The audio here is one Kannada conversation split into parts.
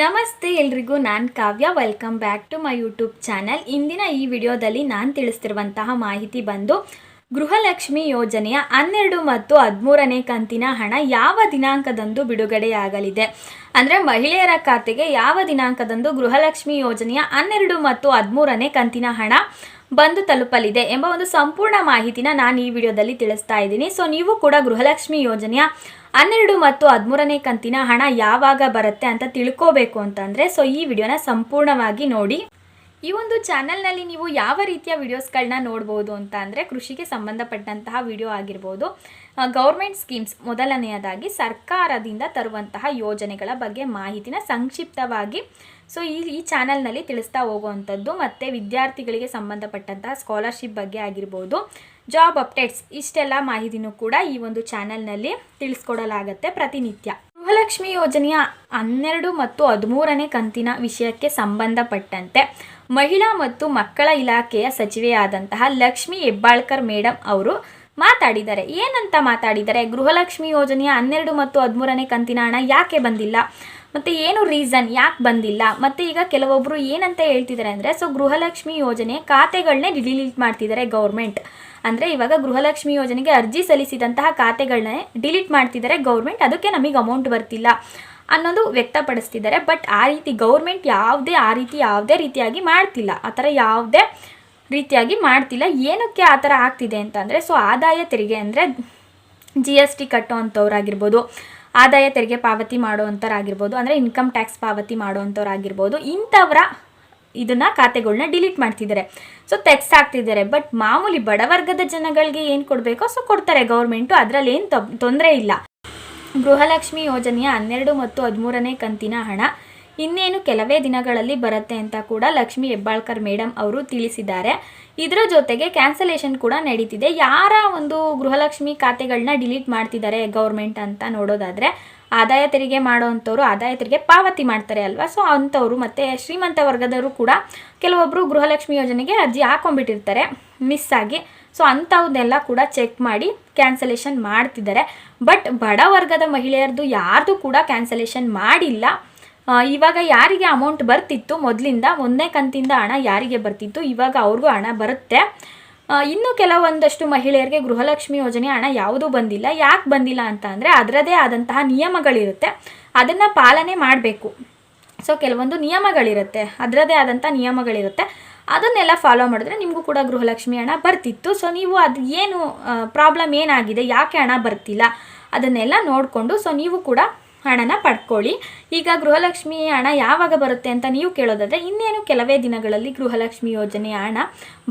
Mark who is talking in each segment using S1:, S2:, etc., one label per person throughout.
S1: ನಮಸ್ತೆ ಎಲ್ರಿಗೂ, ನಾನು Kavya. Welcome back to my YouTube channel ಇಂದಿನ ಈ ವಿಡಿಯೋದಲ್ಲಿ ನಾನು ತಿಳಿಸ್ತಿರುವಂತಹ ಮಾಹಿತಿ ಬಂದು, ಗೃಹಲಕ್ಷ್ಮಿ ಯೋಜನೆಯ ಹನ್ನೆರಡು ಮತ್ತು ಹದಿಮೂರನೇ ಕಂತಿನ ಹಣ ಯಾವ ದಿನಾಂಕದಂದು ಬಿಡುಗಡೆಯಾಗಲಿದೆ? ಅಂದರೆ ಮಹಿಳೆಯರ ಖಾತೆಗೆ ಯಾವ ದಿನಾಂಕದಂದು ಗೃಹಲಕ್ಷ್ಮಿ ಯೋಜನೆಯ ಹನ್ನೆರಡು ಮತ್ತು ಹದಿಮೂರನೇ ಕಂತಿನ ಹಣ ಬಂದು ತಲುಪಲಿದೆ ಎಂಬ ಒಂದು ಸಂಪೂರ್ಣ ಮಾಹಿತಿನ ನಾನು ಈ ವಿಡಿಯೋದಲ್ಲಿ ತಿಳಿಸ್ತಾ ಇದ್ದೀನಿ. ಸೊ ನೀವು ಕೂಡ ಗೃಹಲಕ್ಷ್ಮಿ ಯೋಜನೆಯ ಹನ್ನೆರಡು ಮತ್ತು ಹದಿಮೂರನೇ ಕಂತಿನ ಹಣ ಯಾವಾಗ ಬರುತ್ತೆ ಅಂತ ತಿಳ್ಕೋಬೇಕು ಅಂತಂದರೆ ಸೊ ಈ ವಿಡಿಯೋನ ಸಂಪೂರ್ಣವಾಗಿ ನೋಡಿ. ಈ ಒಂದು ಚಾನಲ್ನಲ್ಲಿ ನೀವು ಯಾವ ರೀತಿಯ ವಿಡಿಯೋಸ್ಗಳನ್ನ ನೋಡ್ಬೋದು ಅಂತ ಅಂದರೆ ಕೃಷಿಗೆ ಸಂಬಂಧಪಟ್ಟಂತಹ ವಿಡಿಯೋ ಆಗಿರ್ಬೋದು. ಗೌರ್ಮೆಂಟ್ ಸ್ಕೀಮ್ಸ್ ಮೊದಲನೆಯದಾಗಿ ಸರ್ಕಾರದಿಂದ ತರುವಂತಹ ಯೋಜನೆಗಳ ಬಗ್ಗೆ ಮಾಹಿತಿನ ಸಂಕ್ಷಿಪ್ತವಾಗಿ ಸೊ ಈ ಈ ಚಾನಲ್ನಲ್ಲಿ ತಿಳಿಸ್ತಾ ಹೋಗುವಂಥದ್ದು, ಮತ್ತು ವಿದ್ಯಾರ್ಥಿಗಳಿಗೆ ಸಂಬಂಧಪಟ್ಟಂತಹ ಸ್ಕಾಲರ್ಶಿಪ್ ಬಗ್ಗೆ ಆಗಿರ್ಬೋದು, ಜಾಬ್ ಅಪ್ಡೇಟ್ಸ್ ಇಷ್ಟೆಲ್ಲ ಮಾಹಿತಿನೂ ಕೂಡ ಈ ಒಂದು ಚಾನಲ್ನಲ್ಲಿ ತಿಳಿಸ್ಕೊಡಲಾಗತ್ತೆ ಪ್ರತಿನಿತ್ಯ. ಗೃಹಲಕ್ಷ್ಮಿ ಯೋಜನೆಯ ಹನ್ನೆರಡು ಮತ್ತು ಹದಿಮೂರನೇ ಕಂತಿನ ವಿಷಯಕ್ಕೆ ಸಂಬಂಧಪಟ್ಟಂತೆ ಮಹಿಳಾ ಮತ್ತು ಮಕ್ಕಳ ಇಲಾಖೆಯ ಸಚಿವೆಯಾದಂತಹ ಲಕ್ಷ್ಮಿ ಹೆಬ್ಬಾಳ್ಕರ್ ಮೇಡಮ್ ಅವರು ಮಾತಾಡಿದ್ದಾರೆ ಏನಂತ ಮಾತಾಡಿದ್ದಾರೆ ಗೃಹಲಕ್ಷ್ಮಿ ಯೋಜನೆಯ ಹನ್ನೆರಡು ಮತ್ತು ಹದಿಮೂರನೇ ಕಂತಿನ ಹಣ ಯಾಕೆ ಬಂದಿಲ್ಲ? ಮತ್ತು ಏನು ರೀಸನ್ ಯಾಕೆ ಬಂದಿಲ್ಲ? ಮತ್ತು ಈಗ ಕೆಲವೊಬ್ಬರು ಏನಂತ ಹೇಳ್ತಿದ್ದಾರೆ ಅಂದರೆ ಸೊ ಗೃಹಲಕ್ಷ್ಮಿ ಯೋಜನೆ ಖಾತೆಗಳನ್ನೇ ಡಿಲೀಟ್ ಮಾಡ್ತಿದ್ದಾರೆ ಗೌರ್ಮೆಂಟ್ ಅಂದರೆ ಇವಾಗ ಗೃಹಲಕ್ಷ್ಮಿ ಯೋಜನೆಗೆ ಅರ್ಜಿ ಸಲ್ಲಿಸಿದಂತಹ ಖಾತೆಗಳನ್ನೇ ಡಿಲೀಟ್ ಮಾಡ್ತಿದ್ದಾರೆ ಗೌರ್ಮೆಂಟ್ ಅದಕ್ಕೆ ನಮಗೆ ಅಮೌಂಟ್ ಬರ್ತಿಲ್ಲ ಅನ್ನೋದು ವ್ಯಕ್ತಪಡಿಸ್ತಿದ್ದಾರೆ. ಬಟ್ ಆ ರೀತಿ ಗೌರ್ಮೆಂಟ್ ಯಾವುದೇ ಆ ರೀತಿ, ಯಾವುದೇ ರೀತಿಯಾಗಿ ಮಾಡ್ತಿಲ್ಲ. ಆ ಥರ ಯಾವುದೇ ರೀತಿಯಾಗಿ ಮಾಡ್ತಿಲ್ಲ. ಏನಕ್ಕೆ ಆ ಥರ ಆಗ್ತಿದೆ ಅಂತಂದರೆ ಸೊ ಆದಾಯ ತೆರಿಗೆ ಅಂದರೆ ಜಿ ಎಸ್ ಟಿ ಕಟ್ಟೋವಂಥವ್ರಾಗಿರ್ಬೋದು, ಆದಾಯ ತೆರಿಗೆ ಪಾವತಿ ಮಾಡೋವಂಥವ್ರಾಗಿರ್ಬೋದು, ಅಂದರೆ ಇನ್ಕಮ್ ಟ್ಯಾಕ್ಸ್ ಪಾವತಿ ಮಾಡೋವಂಥವ್ರಾಗಿರ್ಬೋದು, ಇಂಥವರ ಇದನ್ನು ಖಾತೆಗಳನ್ನ ಡಿಲೀಟ್ ಮಾಡ್ತಿದ್ದಾರೆ. ಸೊ ತೆಗ್ಸಾಕ್ತಿದ್ದಾರೆ ಬಟ್ ಮಾಮೂಲಿ ಬಡವರ್ಗದ ಜನಗಳಿಗೆ ಏನು ಕೊಡಬೇಕೋ ಸೊ ಕೊಡ್ತಾರೆ ಗೌರ್ಮೆಂಟು ಅದರಲ್ಲಿ ಏನು ತೊಂದರೆ ಇಲ್ಲ. ಗೃಹಲಕ್ಷ್ಮಿ ಯೋಜನೆಯ ಹನ್ನೆರಡು ಮತ್ತು ಹದಿಮೂರನೇ ಕಂತಿನ ಹಣ ಇನ್ನೇನು ಕೆಲವೇ ದಿನಗಳಲ್ಲಿ ಬರುತ್ತೆ ಅಂತ ಕೂಡ ಲಕ್ಷ್ಮಿ ಹೆಬ್ಬಾಳ್ಕರ್ ಮೇಡಮ್ ಅವರು ತಿಳಿಸಿದ್ದಾರೆ. ಇದರ ಜೊತೆಗೆ ಕ್ಯಾನ್ಸಲೇಷನ್ ಕೂಡ ನಡೀತಿದೆ. ಯಾರ ಒಂದು ಗೃಹಲಕ್ಷ್ಮಿ ಖಾತೆಗಳನ್ನ ಡಿಲೀಟ್ ಮಾಡ್ತಿದ್ದಾರೆ ಗೌರ್ಮೆಂಟ್ ಅಂತ ನೋಡೋದಾದರೆ, ಆದಾಯ ತೆರಿಗೆ ಮಾಡೋವಂಥವ್ರು ಆದಾಯ ತೆರಿಗೆ ಪಾವತಿ ಮಾಡ್ತಾರೆ ಅಲ್ವಾ? ಸೊ ಅಂಥವ್ರು ಮತ್ತು ಶ್ರೀಮಂತ ವರ್ಗದವರು ಕೂಡ ಕೆಲವೊಬ್ಬರು ಗೃಹಲಕ್ಷ್ಮಿ ಯೋಜನೆಗೆ ಅರ್ಜಿ ಹಾಕೊಂಡ್ಬಿಟ್ಟಿರ್ತಾರೆ ಮಿಸ್ ಆಗಿ. ಸೊ ಅಂಥವ್ದೆಲ್ಲ ಕೂಡ ಚೆಕ್ ಮಾಡಿ ಕ್ಯಾನ್ಸಲೇಷನ್ ಮಾಡ್ತಿದ್ದಾರೆ. ಬಟ್ ಬಡ ವರ್ಗದ ಮಹಿಳೆಯರದು ಯಾರ್ದು ಕೂಡ ಕ್ಯಾನ್ಸಲೇಷನ್ ಮಾಡಿಲ್ಲ. ಇವಾಗ ಯಾರಿಗೆ ಅಮೌಂಟ್ ಬರ್ತಿತ್ತು? ಮೊದಲಿಂದ ಒಂದನೇ ಕಂತಿಂದ ಹಣ ಯಾರಿಗೆ ಬರ್ತಿತ್ತು? ಇವಾಗ ಅವ್ರಿಗೂ ಹಣ ಬರುತ್ತೆ. ಇನ್ನು ಕೆಲವೊಂದಷ್ಟು ಮಹಿಳೆಯರಿಗೆ ಗೃಹಲಕ್ಷ್ಮಿ ಯೋಜನೆ ಹಣ ಯಾವುದೂ ಬಂದಿಲ್ಲ. ಯಾಕೆ ಬಂದಿಲ್ಲ ಅಂತ ಅಂದರೆ ಅದರದೇ ಆದಂತಹ ನಿಯಮಗಳಿರುತ್ತೆ. ಅದನ್ನು ಪಾಲನೆ ಮಾಡಬೇಕು. ಸೊ ಕೆಲವೊಂದು ನಿಯಮಗಳಿರುತ್ತೆ. ಅದರದೇ ಆದಂಥ ನಿಯಮಗಳಿರುತ್ತೆ. ಅದನ್ನೆಲ್ಲ ಫಾಲೋ ಮಾಡಿದ್ರೆ ನಿಮಗೂ ಕೂಡ ಗೃಹಲಕ್ಷ್ಮಿ ಹಣ ಬರ್ತಿತ್ತು. ಸೊ ನೀವು ಅದು ಏನು ಪ್ರಾಬ್ಲಮ್ ಏನಾಗಿದೆ? ಯಾಕೆ ಹಣ ಬರ್ತಿಲ್ಲ? ಅದನ್ನೆಲ್ಲ ನೋಡಿಕೊಂಡು ಸೊ ನೀವು ಕೂಡ ಹಣನ ಪಡ್ಕೊಳ್ಳಿ. ಈಗ ಗೃಹಲಕ್ಷ್ಮಿ ಹಣ ಯಾವಾಗ ಬರುತ್ತೆ ಅಂತ ನೀವು ಕೇಳೋದಾದರೆ ಇನ್ನೇನು ಕೆಲವೇ ದಿನಗಳಲ್ಲಿ ಗೃಹಲಕ್ಷ್ಮಿ ಯೋಜನೆಯ ಹಣ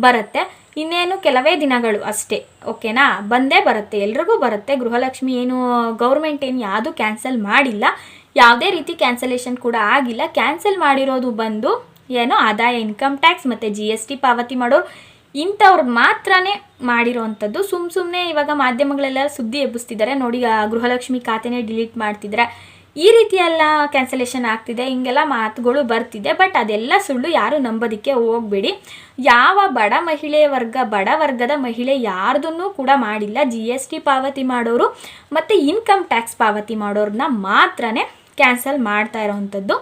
S1: ಬರುತ್ತೆ. ಇನ್ನೇನು ಕೆಲವೇ ದಿನಗಳು ಅಷ್ಟೇ ಓಕೆನಾ ಬಂದೇ ಬರುತ್ತೆ, ಎಲ್ರಿಗೂ ಬರುತ್ತೆ. ಗೃಹಲಕ್ಷ್ಮಿ ಏನು ಗೌರ್ಮೆಂಟ್ ಏನು ಯಾವುದೂ ಕ್ಯಾನ್ಸಲ್ ಮಾಡಿಲ್ಲ. ಯಾವುದೇ ರೀತಿ ಕ್ಯಾನ್ಸಲೇಷನ್ ಕೂಡ ಆಗಿಲ್ಲ. ಕ್ಯಾನ್ಸಲ್ ಮಾಡಿರೋದು ಬಂದು ಏನೋ ಆದಾಯ ಇನ್ಕಮ್ ಟ್ಯಾಕ್ಸ್ ಮತ್ತು ಜಿ ಎಸ್ ಟಿ ಪಾವತಿ ಮಾಡೋರು ಇಂಥವ್ರು ಮಾತ್ರನೇ ಮಾಡಿರೋವಂಥದ್ದು ಸುಮ್ಮ ಸುಮ್ಮನೆ ಇವಾಗ ಮಾಧ್ಯಮಗಳೆಲ್ಲ ಸುದ್ದಿ ಎಬ್ಬಿಸ್ತಿದ್ದಾರೆ. ನೋಡಿ ಗೃಹಲಕ್ಷ್ಮಿ ಖಾತೆನೇ ಡಿಲೀಟ್ ಮಾಡ್ತಿದ್ದಾರೆ? ಈ ರೀತಿ ಎಲ್ಲ ಕ್ಯಾನ್ಸಲೇಷನ್ ಆಗ್ತಿದೆ. ಹಿಂಗೆಲ್ಲ ಮಾತುಗಳು ಬರ್ತಿದೆ. ಬಟ್ ಅದೆಲ್ಲ ಸುಳ್ಳು ಯಾರು ನಂಬೋದಕ್ಕೆ ಹೋಗಬೇಡಿ. ಯಾವ ಬಡ ಮಹಿಳೆ ವರ್ಗ, ಬಡ ವರ್ಗದ ಮಹಿಳೆ ಯಾರ್ದನ್ನು ಕೂಡ ಮಾಡಿಲ್ಲ. ಜಿ ಎಸ್ ಟಿ ಪಾವತಿ ಮಾಡೋರು ಮತ್ತು ಇನ್ಕಮ್ ಟ್ಯಾಕ್ಸ್ ಪಾವತಿ ಮಾಡೋರನ್ನ ಮಾತ್ರನೇ ಕ್ಯಾನ್ಸಲ್ ಮಾಡ್ತಾ ಇರೋವಂಥದ್ದು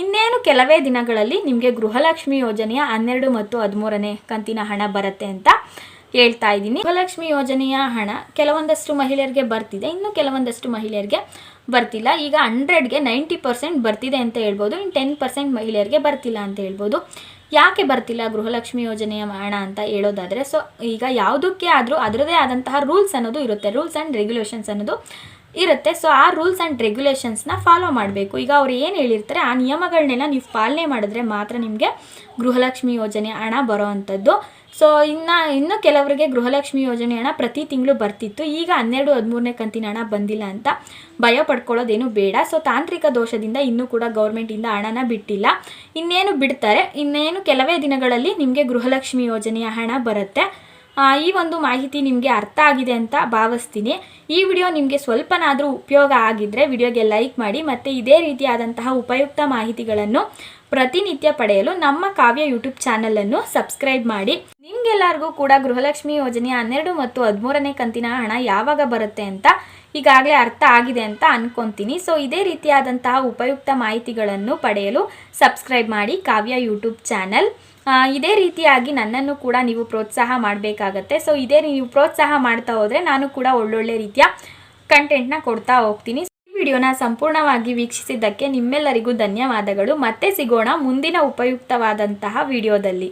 S1: ಇನ್ನೇನು ಕೆಲವೇ ದಿನಗಳಲ್ಲಿ ನಿಮಗೆ ಗೃಹಲಕ್ಷ್ಮಿ ಯೋಜನೆಯ ಹನ್ನೆರಡು ಮತ್ತು ಹದಿಮೂರನೇ ಕಂತಿನ ಹಣ ಬರುತ್ತೆ ಅಂತ ಹೇಳ್ತಾ ಇದ್ದೀನಿ. ಗೃಹಲಕ್ಷ್ಮಿ ಯೋಜನೆಯ ಹಣ ಕೆಲವೊಂದಷ್ಟು ಮಹಿಳೆಯರಿಗೆ ಬರ್ತಿದೆ, ಇನ್ನು ಕೆಲವೊಂದಷ್ಟು ಮಹಿಳೆಯರಿಗೆ ಬರ್ತಿಲ್ಲ. ಈಗ ಹಂಡ್ರೆಡ್ಗೆ ನೈಂಟಿ ಪರ್ಸೆಂಟ್ ಬರ್ತಿದೆ ಅಂತ ಹೇಳ್ಬೋದು, ಇನ್ನು ಟೆನ್ ಪರ್ಸೆಂಟ್ ಮಹಿಳೆಯರಿಗೆ ಬರ್ತಿಲ್ಲ ಅಂತ ಹೇಳ್ಬೋದು. ಯಾಕೆ ಬರ್ತಿಲ್ಲ ಗೃಹಲಕ್ಷ್ಮಿ ಯೋಜನೆಯ ಹಣ ಅಂತ ಹೇಳೋದಾದರೆ, ಸೊ ಈಗ ಯಾವುದಕ್ಕೆ ಆದರೂ ಅದರದೇ ಆದಂತಹ ರೂಲ್ಸ್ ಅನ್ನೋದು ಇರುತ್ತೆ. ರೂಲ್ಸ್ ಆ್ಯಂಡ್ ರೆಗ್ಯುಲೇಷನ್ಸ್ ಅನ್ನೋದು ಇರುತ್ತೆ. ಸೊ ಆ ರೂಲ್ಸ್ ಆ್ಯಂಡ್ ರೆಗ್ಯುಲೇಷನ್ಸ್ನ ಫಾಲೋ ಮಾಡಬೇಕು. ಈಗ ಅವ್ರು ಏನು ಹೇಳಿರ್ತಾರೆ, ಆ ನಿಯಮಗಳನ್ನೆಲ್ಲ ನೀವು ಪಾಲನೆ ಮಾಡಿದ್ರೆ ಮಾತ್ರ ನಿಮಗೆ ಗೃಹಲಕ್ಷ್ಮಿ ಯೋಜನೆ ಹಣ ಬರೋ ಅಂಥದ್ದು ಸೊ ಇನ್ನು ಇನ್ನು ಕೆಲವರಿಗೆ ಗೃಹಲಕ್ಷ್ಮಿ ಯೋಜನೆ ಹಣ ಪ್ರತಿ ತಿಂಗಳು ಬರ್ತಿತ್ತು. ಈಗ ಹನ್ನೆರಡು, ಹದಿಮೂರನೇ ಕಂತಿನ ಹಣ ಬಂದಿಲ್ಲ ಅಂತ ಭಯ ಪಡ್ಕೊಳ್ಳೋದೇನು ಬೇಡ. ಸೊ ತಾಂತ್ರಿಕ ದೋಷದಿಂದ ಇನ್ನೂ ಕೂಡ ಗೌರ್ಮೆಂಟಿಂದ ಹಣನ ಬಿಟ್ಟಿಲ್ಲ. ಇನ್ನೇನು ಬಿಡ್ತಾರೆ? ಇನ್ನೇನು ಕೆಲವೇ ದಿನಗಳಲ್ಲಿ ನಿಮಗೆ ಗೃಹಲಕ್ಷ್ಮಿ ಯೋಜನೆಯ ಹಣ ಬರುತ್ತೆ. ಈ ಒಂದು ಮಾಹಿತಿ ನಿಮಗೆ ಅರ್ಥ ಆಗಿದೆ ಅಂತ ಭಾವಿಸ್ತೀನಿ. ಈ ವಿಡಿಯೋ ನಿಮಗೆ ಸ್ವಲ್ಪನಾದರೂ ಉಪಯೋಗ ಆಗಿದ್ದರೆ ವಿಡಿಯೋಗೆ ಲೈಕ್ ಮಾಡಿ ಮತ್ತು ಇದೇ ರೀತಿಯಾದಂತಹ ಉಪಯುಕ್ತ ಮಾಹಿತಿಗಳನ್ನು ಪ್ರತಿನಿತ್ಯ ಪಡೆಯಲು ನಮ್ಮ ಕಾವ್ಯ ಯೂಟ್ಯೂಬ್ ಚಾನಲನ್ನು ಸಬ್ಸ್ಕ್ರೈಬ್ ಮಾಡಿ. ನಿಮ್ಗೆಲ್ಲರಿಗೂ ಕೂಡ ಗೃಹಲಕ್ಷ್ಮಿ ಯೋಜನೆಯ ಹನ್ನೆರಡು ಮತ್ತು ಹದಿಮೂರನೇ ಕಂತಿನ ಹಣ ಯಾವಾಗ ಬರುತ್ತೆ ಅಂತ ಈಗಾಗಲೇ ಅರ್ಥ ಆಗಿದೆ ಅಂತ ಅನ್ಕೊಂತೀನಿ. ಸೊ ಇದೇ ರೀತಿಯಾದಂತಹ ಉಪಯುಕ್ತ ಮಾಹಿತಿಗಳನ್ನು ಪಡೆಯಲು ಸಬ್ಸ್ಕ್ರೈಬ್ ಮಾಡಿ ಕಾವ್ಯ ಯೂಟ್ಯೂಬ್ ಚಾನಲ್. ಇದೇ ರೀತಿಯಾಗಿ ನನ್ನನ್ನು ಕೂಡ ನೀವು ಪ್ರೋತ್ಸಾಹ ಮಾಡಬೇಕಾಗತ್ತೆ. ಸೊ ಇದೇ ನೀವು ಪ್ರೋತ್ಸಾಹ ಮಾಡ್ತಾ ಹೋದರೆ ನಾನು ಕೂಡ ಒಳ್ಳೊಳ್ಳೆ ರೀತಿಯ ಕಂಟೆಂಟ್ನ ಕೊಡ್ತಾ ಹೋಗ್ತೀನಿ. ವಿಡಿಯೋನ ಸಂಪೂರ್ಣವಾಗಿ ವೀಕ್ಷಿಸಿದ್ದಕ್ಕೆ ನಿಮ್ಮೆಲ್ಲರಿಗೂ ಧನ್ಯವಾದಗಳು. ಮತ್ತೆ ಸಿಗೋಣ ಮುಂದಿನ ಉಪಯುಕ್ತವಾದಂತಹ ವಿಡಿಯೋದಲ್ಲಿ.